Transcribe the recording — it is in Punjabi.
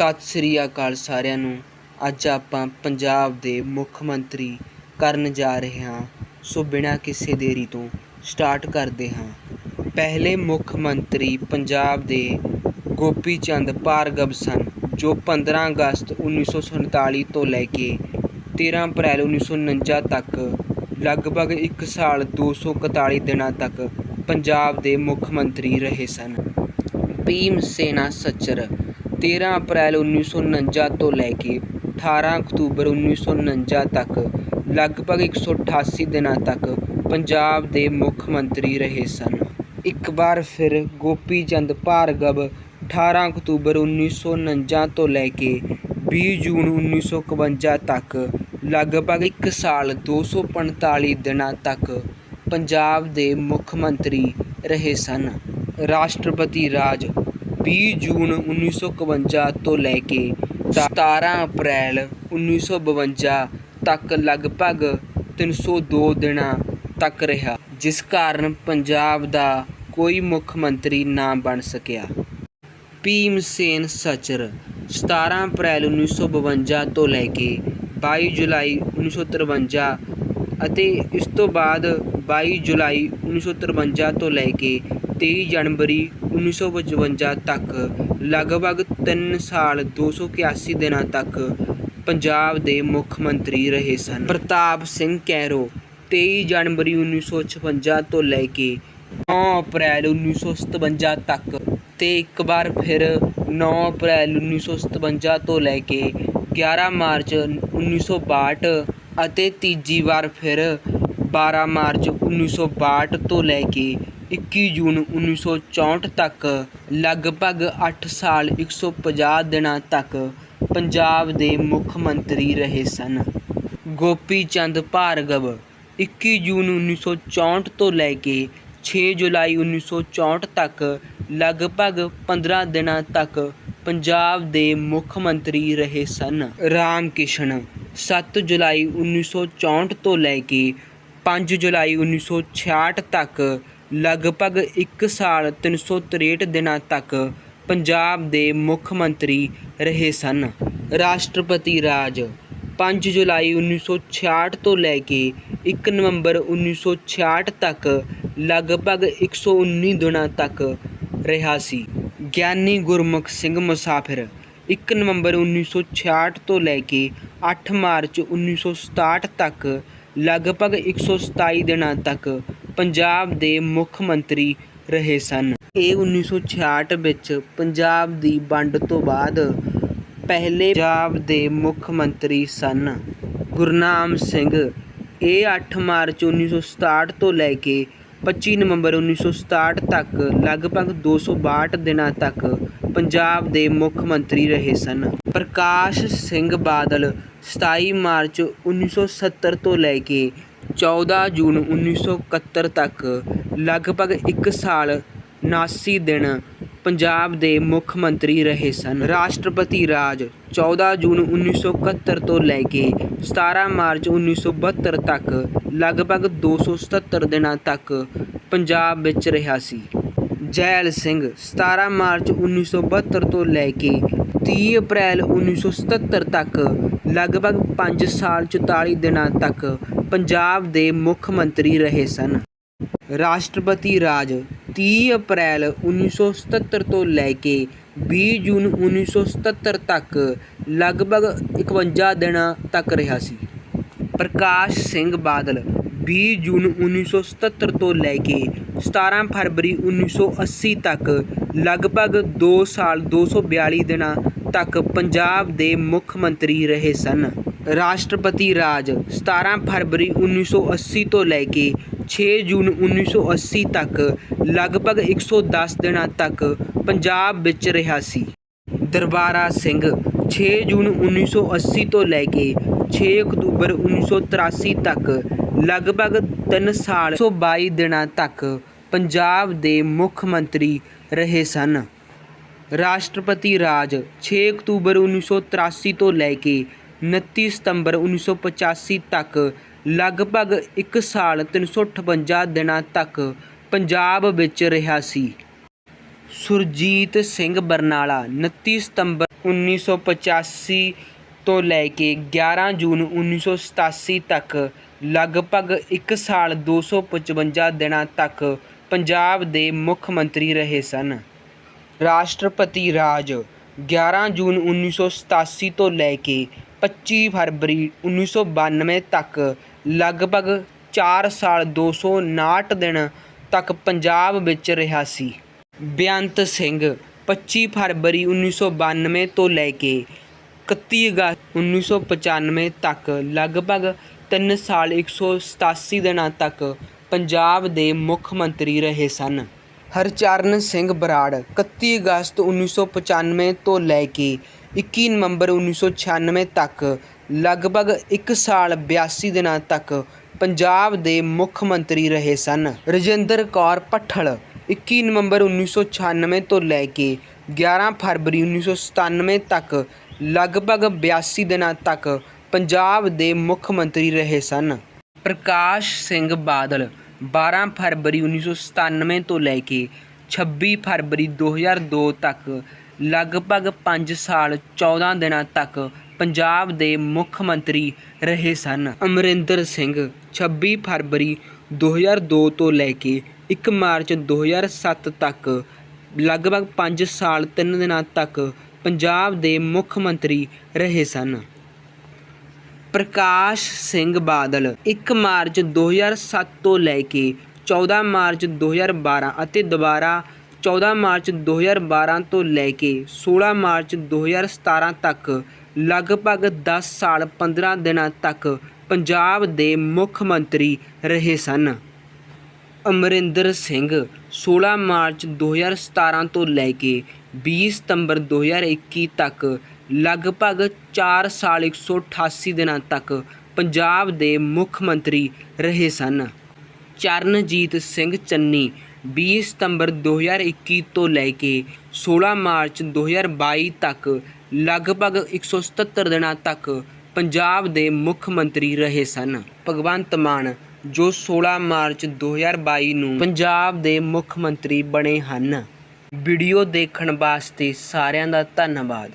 ਸਤਿ ਸ੍ਰੀ ਅਕਾਲ ਸਾਰਿਆਂ ਨੂੰ। ਅੱਜ ਆਪਾਂ ਪੰਜਾਬ ਦੇ ਮੁੱਖ ਮੰਤਰੀ ਕਰਨ ਜਾ ਰਹੇ ਹਾਂ। ਸੋ ਬਿਨਾਂ ਕਿਸੇ ਦੇਰੀ ਤੋਂ ਸਟਾਰਟ ਕਰਦੇ ਹਾਂ। ਪਹਿਲੇ ਮੁੱਖ ਮੰਤਰੀ ਪੰਜਾਬ ਦੇ ਗੋਪੀ ਚੰਦ ਭਾਰਗਵ ਸਨ, ਜੋ 15 ਅਗਸਤ 1947 ਤੋਂ ਲੈ ਕੇ 13 ਅਪ੍ਰੈਲ 1949 ਤੱਕ, ਲਗਭਗ 1 ਸਾਲ 241 ਦਿਨਾਂ ਤੱਕ ਪੰਜਾਬ ਦੇ ਮੁੱਖ ਮੰਤਰੀ ਰਹੇ ਸਨ। ਭੀਮ ਸੈਨਾ ਸੱਚਰ 13 ਅਪ੍ਰੈਲ 1949 ਤੋਂ ਲੈ ਕੇ 18 ਅਕਤੂਬਰ 1949 ਤੱਕ, ਲਗਭਗ 188 ਦਿਨਾਂ ਤੱਕ ਪੰਜਾਬ ਦੇ ਮੁੱਖ ਮੰਤਰੀ ਰਹੇ ਸਨ। ਇੱਕ ਵਾਰ ਫਿਰ ਗੋਪੀ ਚੰਦ ਭਾਰਗਵ 18 ਅਕਤੂਬਰ 1949 ਤੋਂ ਲੈ ਕੇ 20 ਜੂਨ 1951 ਤੱਕ, ਲਗਭਗ 1 ਸਾਲ 245 ਦਿਨਾਂ ਤੱਕ ਪੰਜਾਬ ਦੇ ਮੁੱਖ ਮੰਤਰੀ ਰਹੇ ਸਨ। ਰਾਸ਼ਟਰਪਤੀ ਰਾਜ 20 ਜੂਨ 1951 ਤੋਂ ਲੈ ਕੇ 17 ਅਪ੍ਰੈਲ 1952 ਤੱਕ ਲਗਭਗ 302 ਦਿਨਾਂ ਤੱਕ ਰਿਹਾ, ਜਿਸ ਕਾਰਨ ਪੰਜਾਬ ਦਾ ਕੋਈ ਮੁੱਖ ਮੰਤਰੀ ਨਾ ਬਣ ਸਕਿਆ। ਭੀਮ ਸੈਨ ਸਚਰ 17 ਅਪ੍ਰੈਲ 1952 ਤੋਂ ਲੈ ਕੇ 22 ਜੁਲਾਈ 1953 ਅਤੇ ਇਸ ਤੋਂ ਬਾਅਦ 22 ਜੁਲਾਈ 1953 ਤੋਂ ਲੈ ਕੇ 23 ਜਨਵਰੀ 1955 ਤੱਕ, ਲਗਭਗ 3 ਸਾਲ 281 ਦਿਨਾਂ ਤੱਕ ਪੰਜਾਬ ਦੇ ਮੁੱਖ ਮੰਤਰੀ ਰਹੇ ਸਨ। ਪ੍ਰਤਾਪ ਸਿੰਘ ਕੈਰੋ 23 ਜਨਵਰੀ 1956 ਤੋਂ ਲੈ ਕੇ 9 ਅਪ੍ਰੈਲ 1957 ਤੱਕ ਤੇ ਇੱਕ ਵਾਰ ਫਿਰ 9 ਅਪ੍ਰੈਲ 1957 ਤੋਂ ਲੈ ਕੇ 11 ਮਾਰਚ 1962 ਅਤੇ ਤੀਜੀ ਵਾਰ ਫਿਰ 12 ਮਾਰਚ 1962 ਤੋਂ ਲੈ ਕੇ 21 ਜੂਨ 1964 ਤੱਕ, ਲਗਭਗ 8 ਸਾਲ 150 ਦਿਨਾਂ ਤੱਕ ਪੰਜਾਬ ਦੇ ਮੁੱਖ ਮੰਤਰੀ ਰਹੇ ਸਨ। ਗੋਪੀ ਚੰਦ ਭਾਰਗਵ 21 ਜੂਨ 1964 ਤੋਂ ਲੈ ਕੇ 6 ਜੁਲਾਈ 1964 ਤੱਕ, ਲਗਭਗ 15 ਦਿਨਾਂ ਤੱਕ ਪੰਜਾਬ ਦੇ ਮੁੱਖ ਮੰਤਰੀ ਰਹੇ ਸਨ। ਰਾਮ ਕਿਸ਼ਨ 7 ਜੁਲਾਈ 1964 ਤੋਂ ਲੈ ਕੇ 5 ਜੁਲਾਈ 1966 ਤੱਕ ਲਗਭਗ 1 ਸਾਲ 363 ਦਿਨਾਂ ਤੱਕ ਪੰਜਾਬ ਦੇ ਮੁੱਖ ਮੰਤਰੀ ਰਹੇ ਸਨ। ਰਾਸ਼ਟਰਪਤੀ ਰਾਜ 5 ਜੁਲਾਈ 1966 ਤੋਂ ਲੈ ਕੇ 1 ਨਵੰਬਰ 1966 ਤੱਕ ਲਗਭਗ 119 ਦਿਨਾਂ ਤੱਕ ਰਿਹਾ ਸੀ। ਗਿਆਨੀ ਗੁਰਮੁਖ ਸਿੰਘ ਮੁਸਾਫਿਰ 1 ਨਵੰਬਰ 1966 ਤੋਂ ਲੈ ਕੇ 8 ਮਾਰਚ 1967 ਤੱਕ ਲਗਭਗ 127 ਦਿਨਾਂ ਤੱਕ ਪੰਜਾਬ ਦੇ ਮੁੱਖ ਮੰਤਰੀ ਰਹੇ ਸਨ। ਇਹ 1966 ਵਿੱਚ ਪੰਜਾਬ ਦੀ ਵੰਡ ਤੋਂ ਬਾਅਦ ਪਹਿਲੇ ਪੰਜਾਬ ਦੇ ਮੁੱਖ ਮੰਤਰੀ ਸਨ। ਗੁਰਨਾਮ ਸਿੰਘ ਇਹ 8 ਮਾਰਚ 1967 ਤੋਂ ਲੈ ਕੇ 25 ਨਵੰਬਰ 1967 ਤੱਕ ਲਗਭਗ 262 ਦਿਨਾਂ ਤੱਕ ਪੰਜਾਬ ਦੇ ਮੁੱਖ ਮੰਤਰੀ ਰਹੇ ਸਨ। ਪ੍ਰਕਾਸ਼ ਸਿੰਘ ਬਾਦਲ 27 ਮਾਰਚ 1970 ਤੋਂ ਲੈ ਕੇ 14 ਜੂਨ 1971 ਤੱਕ ਲਗਭਗ ਇੱਕ ਸਾਲ 79 ਦਿਨ ਪੰਜਾਬ ਦੇ ਮੁੱਖ ਮੰਤਰੀ ਰਹੇ ਸਨ। ਰਾਸ਼ਟਰਪਤੀ ਰਾਜ 14 ਜੂਨ 1971 ਤੋਂ ਲੈ ਕੇ 17 ਮਾਰਚ 1972 ਤੱਕ ਲਗਭਗ 277 ਦਿਨਾਂ ਤੱਕ ਪੰਜਾਬ ਵਿੱਚ ਰਿਹਾ ਸੀ। ਜੈਲ ਸਿੰਘ 17 ਮਾਰਚ 1972 ਤੋਂ ਲੈ ਕੇ ਤੀਹ ਅਪ੍ਰੈਲ 1977 ਤੱਕ ਲਗਭਗ ਪੰਜ ਸਾਲ 44 ਦਿਨਾਂ ਤੱਕ ਪੰਜਾਬ ਦੇ ਮੁੱਖ ਮੰਤਰੀ ਰਹੇ ਸਨ। ਰਾਸ਼ਟਰਪਤੀ ਰਾਜ 30 ਅਪ੍ਰੈਲ 1977 ਤੋਂ ਲੈ ਕੇ 20 ਜੂਨ 1977 ਤੱਕ ਲਗਭਗ 51 ਦਿਨਾਂ ਤੱਕ ਰਿਹਾ ਸੀ। ਪ੍ਰਕਾਸ਼ ਸਿੰਘ ਬਾਦਲ 20 ਜੂਨ 1977 ਤੋਂ ਲੈ ਕੇ 17 ਫਰਵਰੀ 1980 ਤੱਕ ਲਗਭਗ 2 ਸਾਲ 242 ਦਿਨਾਂ ਤੱਕ ਪੰਜਾਬ ਦੇ ਮੁੱਖ ਮੰਤਰੀ ਰਹੇ ਸਨ। ਰਾਸ਼ਟਰਪਤੀ ਰਾਜ 17 ਫਰਵਰੀ 1980 ਤੋਂ ਲੈ ਕੇ 6 ਜੂਨ 1980 ਤੱਕ, ਲਗਭਗ 110 ਦਿਨਾਂ ਤੱਕ ਪੰਜਾਬ ਵਿੱਚ ਰਿਹਾ ਸੀ। ਦਰਬਾਰਾ ਸਿੰਘ 6 ਜੂਨ 1980 ਤੋਂ ਲੈ ਕੇ 6 ਅਕਤੂਬਰ 1983 ਤੱਕ, ਲਗਭਗ 3 ਸਾਲ 122 ਦਿਨਾਂ ਤੱਕ ਪੰਜਾਬ ਦੇ ਮੁੱਖ ਮੰਤਰੀ ਰਹੇ ਸਨ। ਰਾਸ਼ਟਰਪਤੀ ਰਾਜ 6 ਅਕਤੂਬਰ 1983 ਤੋਂ ਲੈ ਕੇ 29 ਸਤੰਬਰ 1985 ਤੱਕ, ਲਗਭਗ 1 ਸਾਲ 358 ਦਿਨਾਂ ਤੱਕ ਪੰਜਾਬ ਵਿੱਚ ਰਿਹਾ ਸੀ। ਸੁਰਜੀਤ ਸਿੰਘ ਬਰਨਾਲਾ 29 ਸਤੰਬਰ 1985 ਤੋਂ ਲੈ ਕੇ 11 ਜੂਨ 1987 ਤੱਕ, ਲਗਭਗ 1 ਸਾਲ 255 ਦਿਨਾਂ ਤੱਕ ਪੰਜਾਬ ਦੇ ਮੁੱਖ ਮੰਤਰੀ ਰਹੇ ਸਨ। ਰਾਸ਼ਟਰਪਤੀ ਰਾਜ 11 ਜੂਨ 1987 ਤੋਂ ਲੈ ਕੇ 25 ਫਰਵਰੀ 1992 ਤੱਕ ਲਗਭਗ 4 ਸਾਲ 259 ਦਿਨ ਤੱਕ ਪੰਜਾਬ ਵਿੱਚ ਰਿਹਾ ਸੀ। ਬੇਅੰਤ ਸਿੰਘ 25 ਫਰਵਰੀ 1992 ਤੋਂ ਲੈ ਕੇ 31 ਅਗਸਤ 1995 ਤੱਕ ਲਗਭਗ 3 ਸਾਲ 187 ਦਿਨਾਂ ਤੱਕ ਪੰਜਾਬ ਦੇ ਮੁੱਖ ਮੰਤਰੀ ਰਹੇ ਸਨ। ਹਰਚਰਨ ਸਿੰਘ ਬਰਾੜ 31 ਅਗਸਤ 1995 ਤੋਂ ਲੈ ਕੇ 21 ਨਵੰਬਰ 1996 ਤੱਕ, ਲਗਭਗ 1 ਸਾਲ 82 ਦਿਨਾਂ ਤੱਕ ਪੰਜਾਬ ਦੇ ਮੁੱਖ ਮੰਤਰੀ ਰਹੇ ਸਨ। ਰਜਿੰਦਰ ਕੌਰ ਭੱਠਲ 21 ਨਵੰਬਰ 1996 ਤੋਂ ਲੈ ਕੇ 11 ਫਰਵਰੀ 1997 ਤੱਕ, ਲਗਭਗ 82 ਦਿਨਾਂ ਤੱਕ ਪੰਜਾਬ ਦੇ ਮੁੱਖ ਮੰਤਰੀ ਰਹੇ ਸਨ। ਪ੍ਰਕਾਸ਼ ਸਿੰਘ ਬਾਦਲ 12 ਫਰਵਰੀ 1997 ਤੋਂ ਲੈ ਕੇ 26 ਫਰਵਰੀ 2002 ਤੱਕ ਲਗਭਗ 5 ਸਾਲ 14 ਦਿਨਾਂ ਤੱਕ ਪੰਜਾਬ ਦੇ ਮੁੱਖ ਮੰਤਰੀ ਰਹੇ ਸਨ। ਅਮਰਿੰਦਰ ਸਿੰਘ 26 ਫਰਵਰੀ 2002 ਤੋਂ ਲੈ ਕੇ 1 ਮਾਰਚ 2007 ਤੱਕ ਲਗਭਗ 5 ਸਾਲ 3 ਦਿਨਾਂ ਤੱਕ ਪੰਜਾਬ ਦੇ ਮੁੱਖ ਮੰਤਰੀ ਰਹੇ ਸਨ। ਪ੍ਰਕਾਸ਼ ਸਿੰਘ ਬਾਦਲ 1 ਮਾਰਚ 2007 ਤੋਂ ਲੈ ਕੇ 14 ਮਾਰਚ 2012 ਅਤੇ ਦੁਬਾਰਾ 14 ਮਾਰਚ 2012 ਤੋਂ ਲੈ ਕੇ 16 ਮਾਰਚ 2017 ਤੱਕ, ਲਗਭਗ 10 ਸਾਲ 15 ਦਿਨਾਂ ਤੱਕ ਪੰਜਾਬ ਦੇ ਮੁੱਖ ਮੰਤਰੀ ਰਹੇ ਸਨ। ਅਮਰਿੰਦਰ ਸਿੰਘ 16 ਮਾਰਚ 2017 ਤੋਂ ਲੈ ਕੇ 20 ਸਤੰਬਰ 2021 ਤੱਕ, ਲਗਭਗ 4 ਸਾਲ 188 ਦਿਨਾਂ ਤੱਕ ਪੰਜਾਬ ਦੇ ਮੁੱਖ ਮੰਤਰੀ ਰਹੇ ਸਨ। ਚਰਨਜੀਤ ਸਿੰਘ ਚੰਨੀ 20 ਸਤੰਬਰ 2021 ਤੋਂ ਲੈ ਕੇ 16 ਮਾਰਚ 2022 ਤੱਕ ਲਗਭਗ 177 ਦਿਨਾਂ ਤੱਕ ਪੰਜਾਬ ਦੇ ਮੁੱਖ ਮੰਤਰੀ ਰਹੇ ਸਨ। ਭਗਵੰਤ ਮਾਨ, ਜੋ 16 ਮਾਰਚ 2022 ਨੂੰ ਪੰਜਾਬ ਦੇ ਮੁੱਖ ਮੰਤਰੀ ਬਣੇ ਹਨ। ਵੀਡੀਓ ਦੇਖਣ ਵਾਸਤੇ ਸਾਰਿਆਂ ਦਾ ਧੰਨਵਾਦ।